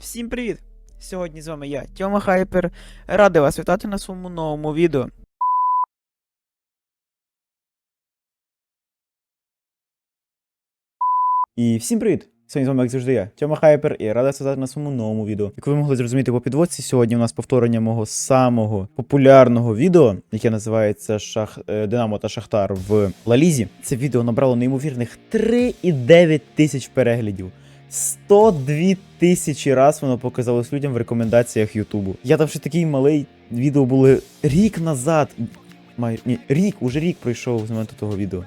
Всім привіт! Сьогодні з вами я, Тьома Хайпер. Радий вас вітати на своєму новому відео. І всім привіт! Сьогодні з вами, як завжди, я, Тьома Хайпер, і радий сказати на своєму новому відео. Як ви могли зрозуміти по підводці, сьогодні у нас повторення мого самого популярного відео, яке називається Шах... е, Динамо та Шахтар в Лалізі. Це відео набрало неймовірних 3,9 тисяч переглядів. 102 тисячі раз воно показалось людям в рекомендаціях Ютубу. Я там ще такий малий відео були рік назад. Май... Ні, рік, уже рік пройшов з моменту того відео.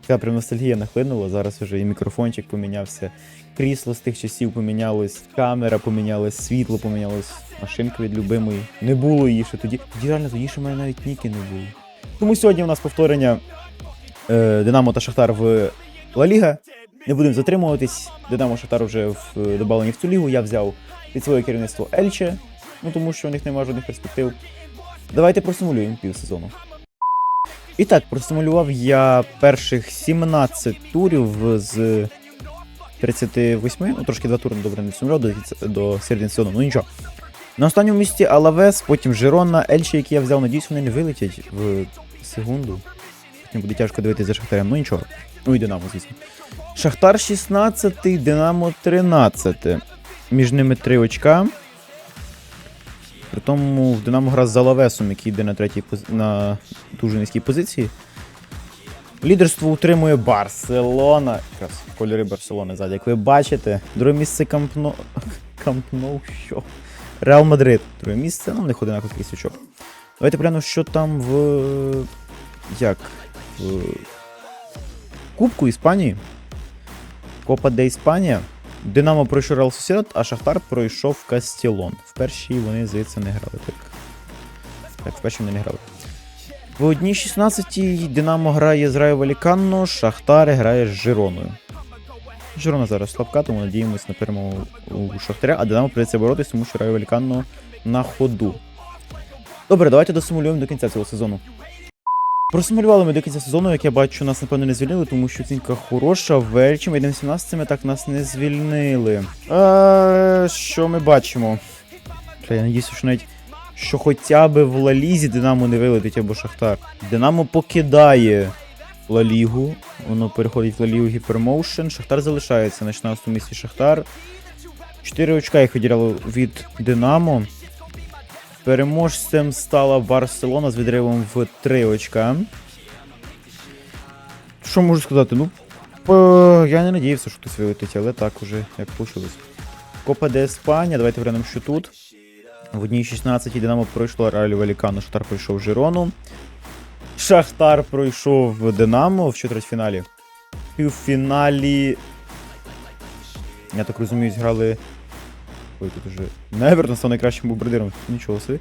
Така прям ностальгія нахлинула. Зараз вже і мікрофончик помінявся, крісло з тих часів помінялось, камера помінялась, світло помінялось, машинка від любимої. Не було її ще тоді. Тоді реально тоді ще в мене навіть ніки не було. Тому сьогодні у нас повторення е, Динамо та Шахтар в Ла Ліга. Не будемо затримуватись. Динамо Шахтар вже в, е, добавлені в цю лігу. Я взяв під своє керівництво Ельче, ну тому що у них немає жодних перспектив. Давайте просимулюємо півсезону. І так, простимулював я перших 17 турів з 38, ну трошки два тури добре не сумляв до, до середини сезону, ну нічого. На останньому місці Алавес, потім Жирона, Ельче, які я взяв, надіюсь, вони не вилетять в секунду. Потім буде тяжко дивитися за Шахтарем, ну нічого. Ну і Динамо, звісно. Шахтар 16, Динамо 13. Між ними 3 очка. При тому в Динамо гра з Алавесом, який йде на третій пози... на дуже низькій позиції. Лідерство утримує Барселона. Якраз кольори Барселони ззаді. Як ви бачите, друге місце Кампно. Кампно, що? Реал Мадрид. Друге місце, ну, в них одинаково кількість очок. Давайте глянемо, що там в. Як? Кубку Іспанії. Копа де Іспанія. Динамо пройшов Реал Сосідат, а Шахтар пройшов Кастілон. В першій вони, здається, не грали. Так, так в першій вони не грали. В одній 16-й Динамо грає з Райо Валіканно, Шахтар грає з Жироною. Жирона зараз слабка, тому надіємось на перемогу у Шахтаря, а Динамо прийдеться боротись, тому що Райо Валіканно на ходу. Добре, давайте досимулюємо до кінця цього сезону. Просимулювали ми до кінця сезону, як я бачу, нас напевно не звільнили, тому що оцінка хороша. Вельчі ми йдемо 17 так нас не звільнили. А, що ми бачимо? Я надіюся, що навіть що хоча б в Лалізі Динамо не вилетить або Шахтар. Динамо покидає Ла Лігу, воно переходить в Ла Лігу Гіпермоушен. Шахтар залишається на 16 місці Шахтар. 4 очка їх відділяло від Динамо. Переможцем стала Барселона з відривом в 3 очка. Що можу сказати? Ну, я не надіявся, що хтось вилетить, але так уже як вийшло. Копа де Іспанія, давайте глянемо, що тут. В одній 16 Динамо пройшло Ралі Валікану, Шахтар пройшов Жирону. Шахтар пройшов Динамо в четвертьфіналі. В півфіналі. Я так розумію, зграли. Ой, тут уже. Невертон став найкращим бомбардиром. Нічого собі.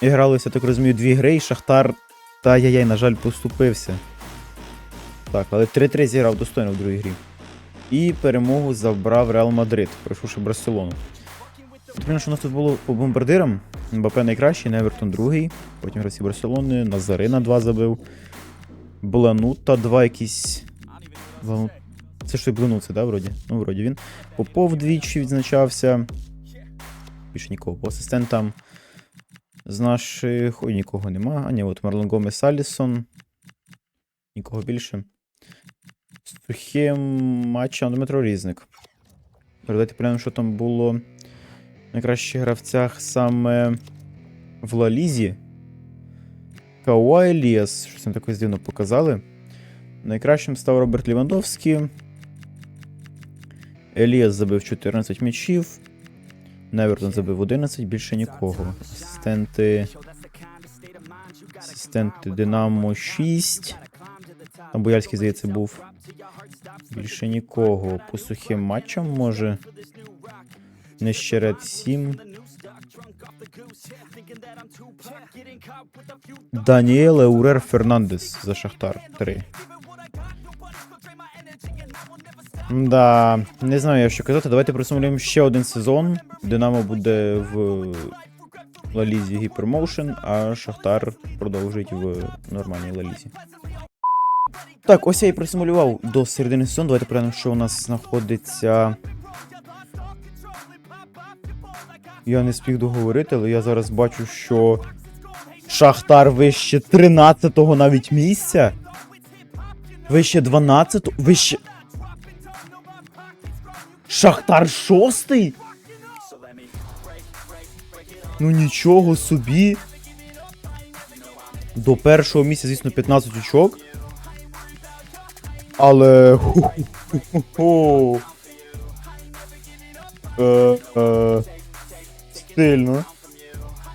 І гралися, так розумію, дві гри, і Шахтар. Та яй на жаль, поступився. Так, але 3-3 зіграв достойно в другій грі. І перемогу забрав Реал Мадрид, пройшовши Барселону. Тому що у нас тут було по бомбардирам. Мбапе найкращий, Невертон другий. Потім гравці Барселони, Назарина 2 забив. Бланута 2 якісь. Блану- Це що й Блануце, да, вроді? Ну, вроді він. Попов двічі відзначався. Більше нікого. По асистентам з наших. Ой, нікого нема. А ні, от Марлон Гомес Алісон. Нікого більше. Сухим матчем Дмитро Різник. Передайте прямо, що там було в найкращих гравцях саме в Лалізі. Кауа Еліас. Щось там таке дивно показали. Найкращим став Роберт Лівандовський. Еліас забив 14 м'ячів. Невертон забив 11, більше нікого. Асистенти. Асистенти Динамо 6. Там Бояльський, здається, був. Більше нікого. По сухим матчам може. Нещерет 7. Даніеле Урер Фернандес за Шахтар 3. Да, не знаю, я що казати. Давайте присумуємо ще один сезон. Динамо буде в Лалізі Гіпермоушен, а Шахтар продовжить в нормальній Лалізі. Так, ось я і присимулював до середини сезону. Давайте поглянемо, що у нас знаходиться Я не спів договорити, але я зараз бачу, що Шахтар вище 13-го навіть місця. Вище 12-го. Вище. Шахтар шостий? Ну нічого собі. До першого місця, звісно, 15 очок. Але. Е, е, сильно.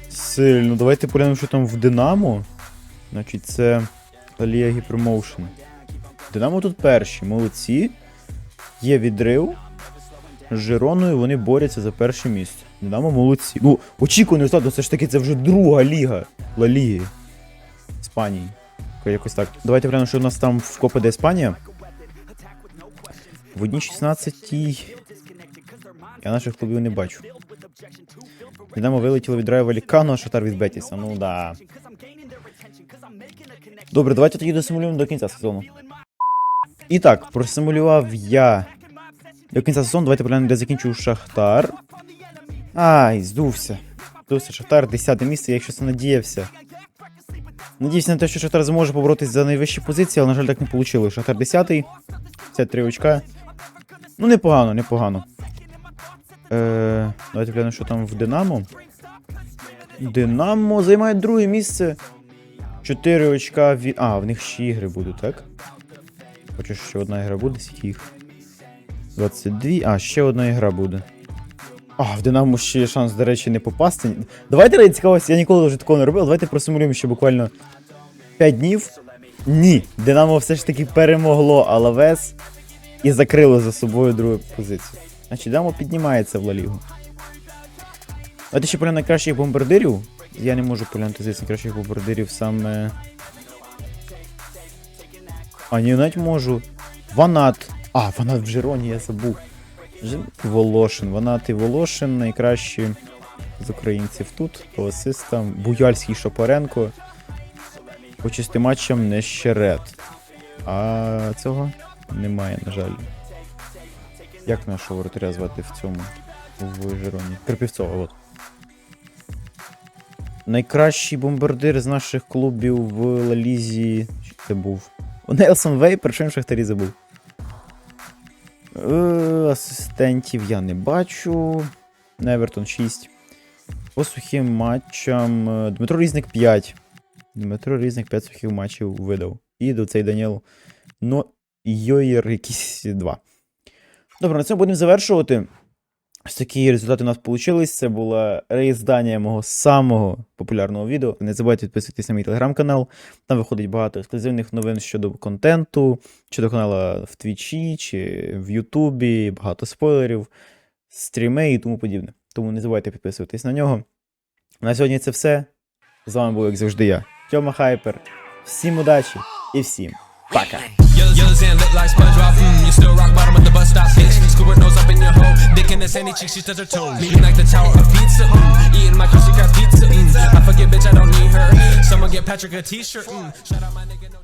Сильно. Давайте поглянемо, що там в Динамо. Значить, це Алія Гіпермоушен. Динамо тут перші, молодці. Є відрив. З Жироною вони борються за перше місце. Динамо молодці. Ну, очікуваний результат, це ж таки це вже друга ліга Ла Ліги. Іспанії. Якось так. Давайте глянемо, що у нас там в Копа де Іспанія. В одній 16 я наших клубів не бачу. Динамо вилетіло від Райва Лікану, а Шатар від Бетіса. Ну да. Добре, давайте тоді досимулюємо до кінця сезону. І так, просимулював я до кінця сезону. Давайте поглянемо, де закінчив Шахтар. Ай, здувся. Здувся Шахтар, 10 місце, я якщо це надіявся. Надіюся на те, що Шахтар зможе поборотись за найвищі позиції, але, на жаль, так не вийшло. Шахтар 10 53 очка. Ну, непогано, непогано. Е, давайте глянемо, що там в Динамо. Динамо займає друге місце. 4 очка від. А, в них ще ігри будуть, так? Хочу, що одна ігра буде, скільки їх? 22. А, ще одна ігра буде. А, в Динамо ще є шанс, до речі, не попасти. Давайте ради цікавості, я ніколи вже такого не робив. Давайте просимулюємо ще буквально 5 днів. Ні, Динамо все ж таки перемогло Алавес і закрило за собою другу позицію. Значить, Динамо піднімається в Ла Лігу. Давайте ще поглянемо найкращих бомбардирів. Я не можу поглянути звідси найкращих бомбардирів саме. А, ні, навіть можу. Ванат. А, Ванат в Жироні, я забув. Волошин. Ванат і Волошин найкращі з українців тут. По асистам. Буяльський Шопоренко. По чистим матчам Нещерет. А цього немає, на жаль. Як нашого воротаря звати в цьому? В Жироні? Крипівцова, от. Найкращий бомбардир з наших клубів в Лалізі. Це був? Нелсон Вейпер, що він в Шахтарі забув. Е, асистентів я не бачу. Невертон 6. По сухим матчам. е, Дмитро Різник 5. Дмитро Різник 5 сухих матчів видав. І до цей Даніел. Ну, Йоєр якісь 2. Добре, на цьому будемо завершувати. Ось такі результати у нас вийшли. Це була реіздання мого самого популярного відео. Не забувайте підписуватись на мій телеграм-канал. Там виходить багато ексклюзивних новин щодо контенту, щодо каналу в Твічі чи в Ютубі, багато спойлерів, стріми і тому подібне. Тому не забувайте підписуватись на нього. На сьогодні це все. З вами був, як завжди, я, Тьома Хайпер. Всім удачі і всім пока! You still rock bottom of the bus stop, bitch. Scuba nose up in your hole. Dick in the sandy cheek, she touch her toes. Meeting like the tower of pizza. Mm, eating my crusty crab pizza. Mm, I forget, bitch, I don't need her. Someone get Patrick a t-shirt. Mm, shout out my nigga. No